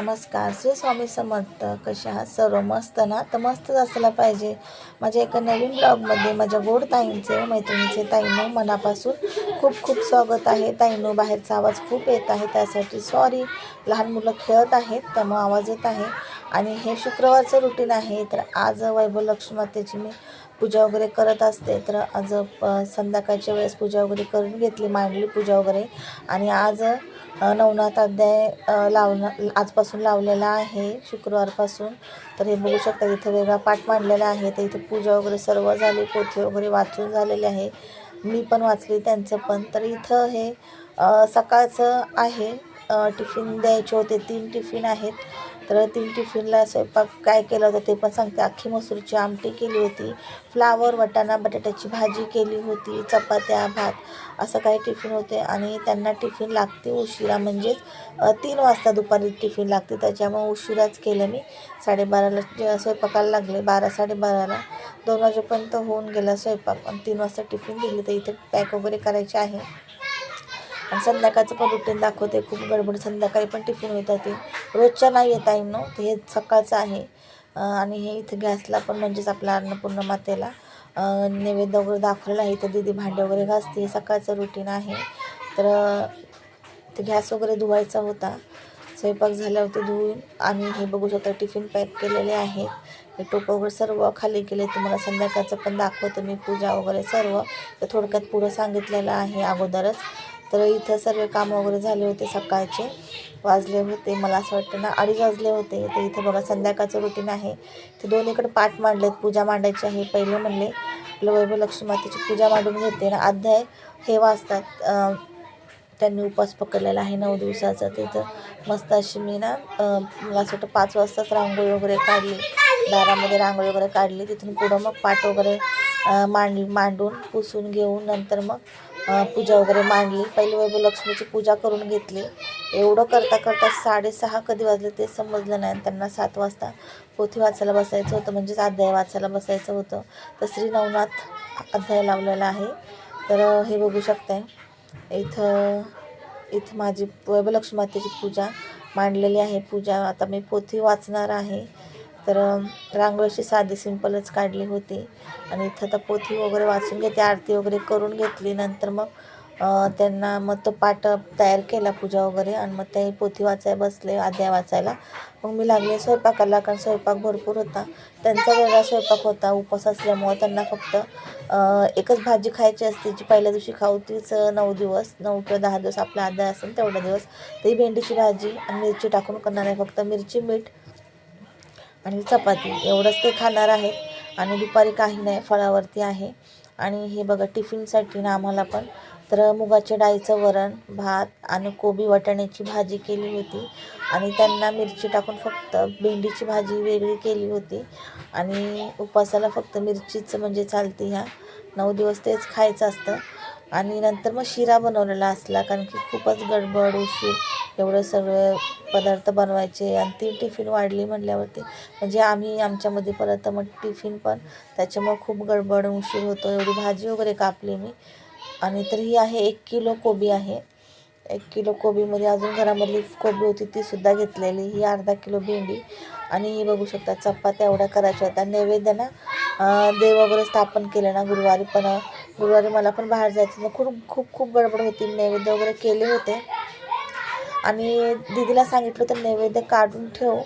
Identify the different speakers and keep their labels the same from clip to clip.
Speaker 1: नमस्कार. श्री स्वामी समर्थ. कशा आहात? सर्व मस्त ना? तर मस्तच असायला पाहिजे. माझ्या एका नवीन ब्लॉगमध्ये माझ्या गोड ताईंचे मैत्रिणीचे ताईनो मनापासून खूप खूप स्वागत आहे. ताईनो बाहेरचा आवाज खूप येत आहे. त्यासाठी सॉरी लहान मुलं खेळत आहेत त्यामुळं आवाज येत आहे. आणि हे शुक्रवारचं रुटीन आहे. तर आज वैभव लक्ष्मीमातेची मी पूजा वगैरे करत असते. तर आज प- संध्याकाळच्या वेळेस पूजा वगैरे करून घेतली मांडली पूजा वगैरे. आणि आज नवनाथ अध्याय लावणं आजपासून लावलेला आहे शुक्रवारपासून. तर हे बघू शकता इथं वेगळा पाठ मांडलेला आहे. तर इथं पूजा वगैरे सर्व झाली पोथी वगैरे वाचून झालेली आहे. मी पण वाचली त्यांचं पण. तर इथं हे सकाळचं आहे टिफिन द्यायचे होते. तीन टिफिन आहेत. तर तीन टिफिनला स्वयंपाक काय केलं होतं ते पण सांगते. अख्खी मसूरची आमटी केली होती. फ्लावर वटाणा बटाट्याची भाजी केली होती. चपात्या भात असं काही टिफिन होते आणि त्यांना टिफिन लागते उशिरा. म्हणजेच तीन वाजता दुपारी टिफिन लागते. त्याच्यामुळे उशिराच केलं मी. साडेबाराला स्वयंपाकाला लागले. बारा साडेबाराला. दोन वाजेपर्यंत होऊन गेला स्वयंपाक. आणि तीन वाजता टिफिन दिली. तर इथे पॅक वगैरे करायचे आहे. आणि संध्याकाळचं पण रुटीन दाखवते. खूप गडबड. संध्याकाळी पण टिफिन येतात ते. रोजच्या नाही येत आहे नो. ते हे सकाळचं आहे. आणि हे इथं गॅसला पण म्हणजेच आपल्या अन्नपूर्ण मातेला. नैवेद्य वगैरे दाखवलेलं आहे. इथं दिदी भांडे वगैरे घासते. हे सकाळचं रुटीन आहे. तर ते गॅस वगैरे धुवायचा होता. स्वयंपाक झाल्यावरती धुवून. आणि हे बघू शकता टिफिन पॅक केलेले आहेत. हे टोपं वगैरे सर्व खाली केले. तुम्हाला संध्याकाळचं पण दाखवते मी पूजा वगैरे सर्व. तर थोडक्यात पुढं सांगितलेलं आहे अगोदरच. तर इथं सर्व काम वगैरे झाले होते सकाळचे. वाजले होते मला असं वाटतं ना अडीच वाजले होते. तर इथं बघा संध्याकाळचं रुटीन आहे. ते दोन्हीकडे पाठ मांडलेत पूजा मांडायची आहे. पहिले म्हणले आपलं वैभव लक्ष्मी मातेची पूजा मांडून घेते. ना अध्याय हे वाचतात त्यांनी उपवास पकडलेला आहे नऊ दिवसाचा. तिथं मस्त अशी मी ना मला असं वाटतं पाच वाजताच रांगोळी वगैरे काढली. दारामध्ये रांगोळी वगैरे काढली. तिथून पुढं मग पाठ वगैरे मांड मांडून पुसून घेऊन नंतर मग पूजा वगैरे मांडली. पहिले वैभव लक्ष्मीची पूजा करून घेतली. एवढं करता करता साडेसहा कधी वाजले ते समजलं नाही. आणि त्यांना सात वाजता पोथी वाचायला बसायचं होतं. म्हणजेच अध्याय वाचायला बसायचं होतं. तर श्री नवनाथ अध्याय लावलेला आहे. तर हे बघू शकताय. इथं इथं माझी वैभलक्ष्मी मातेची पूजा मांडलेली आहे. पूजा आता मी पोथी वाचणार आहे. तर अं, रांगोळीची साधी सिंपलच काढली होती. आणि इथं आता पोथी वगैरे वाचून घेते आरती वगैरे करून घेतली. नंतर मग त्यांना मग तो पाठ तयार केला पूजा वगैरे. आणि मग ते पोथी वाचायला बसले आद्या वाचायला. मग मी लागले स्वयंपाकाला कारण स्वयंपाक भरपूर होता. त्यांचा वेगळा स्वयंपाक होता उपवास असल्यामुळं त्यांना फक्त एकच भाजी खायची असते जी पहिल्या दिवशी खाऊ तीच नऊ दिवस नऊ किंवा दहा दिवस आपला आद्या असेल तेवढा दिवस. ती भेंडीची भाजी आणि मिरची टाकून करणार आहे. फक्त मिरची मीठ आणि चपाती एवढंच ते खाणार आहेत. आणि दुपारी काही नाही फळावरती आहे. आणि हे बघा टिफिनसाठी ना आम्हाला पण तर मुगाच्या डाळीचं वरण भात आणि कोबी वाटाण्याची भाजी केली होती. आणि त्यांना मिरची टाकून फक्त भेंडीची भाजी वेगळी केली होती. आणि उपवासाला फक्त मिरचीच म्हणजे चालते ह्या. नऊ दिवस तेच खायचं असतं. आणि नंतर मग शिरा बनवलेला असला कारण की खूपच गडबड उशीर एवढं सगळं पदार्थ बनवायचे आणि ती टिफिन वाढली म्हटल्यावरती म्हणजे आम्ही आमच्यामध्ये परत मग टिफिन पण त्याच्यामुळे खूप गडबड उशीर होतो एवढी भाजी वगैरे कापली मी. आणि तर ही आहे एक किलो कोबी आहे. एक किलो कोबीमध्ये अजून घरामधली कोबी होती ती सुद्धा घेतलेली ही अर्धा किलो भेंडी. आणि ही बघू शकता चपात्या एवढ्या करायच्या होत्या. नैवेद्यानं देव वगैरे स्थापन केलं ना गुरुवारी पण गुरुवारी मला पण बाहेर जायचं खूप खूप खूप गडबड होती. नैवेद्य वगैरे केले होते. आणि दीदीला सांगितलं होतं नैवेद्य काढून ठेव.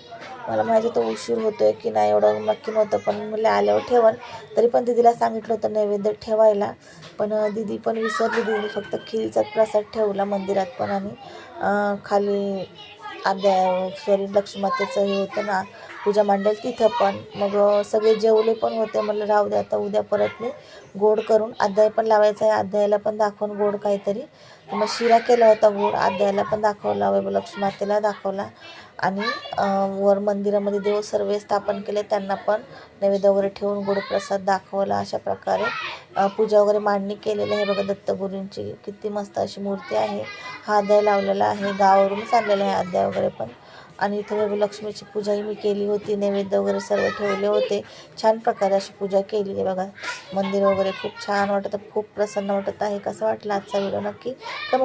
Speaker 1: मला माहिती तो उशीर होतोय की नाही एवढं नक्की नव्हतं. पण म्हणलं आल्यावर ठेवन. तरी पण दीदीला सांगितलं होतं नैवेद्य ठेवायला. पण दीदी पण विसरली. दीदी फक्त खिरीचा प्रसाद ठेवला मंदिरात पण. आणि खाली आद्या सॉरी लक्ष्मीमातेचं हे होतं ना पूजा मांडेल तिथं पण. मग सगळे जेवले पण होते. म्हणलं राहू दे आता उद्या परत मी गोड करून अध्याय पण लावायचा आहे. अध्यायाला पण दाखवून गोड काहीतरी. मग शिरा केला होता गोड. अध्यायाला पण दाखवला वैभव दाखवला. आणि वर मंदिरामध्ये देव सर्व स्थापन केले. त्यांना पण नैवेद्य वगैरे ठेवून गुडप्रसाद दाखवला. अशा प्रकारे पूजा वगैरे मांडणी केलेली आहे. बघा दत्तगुरूंची किती मस्त अशी मूर्ती आहे. हा अध्याय लावलेला आहे. गावावरूनच आणलेला आहे अध्याय वगैरे पण. आणि इथं वैभव लक्ष्मीची पूजाही मी केली होती नैवेद्य वगैरे सर्व ठेवले होते. छान प्रकारे अशी पूजा केली आहे बघा. मंदिर वगैरे खूप छान वाटत खूप प्रसन्न वाटत. आहे कसं वाटलं आजचा व्हिडिओ? नक्की कमेंट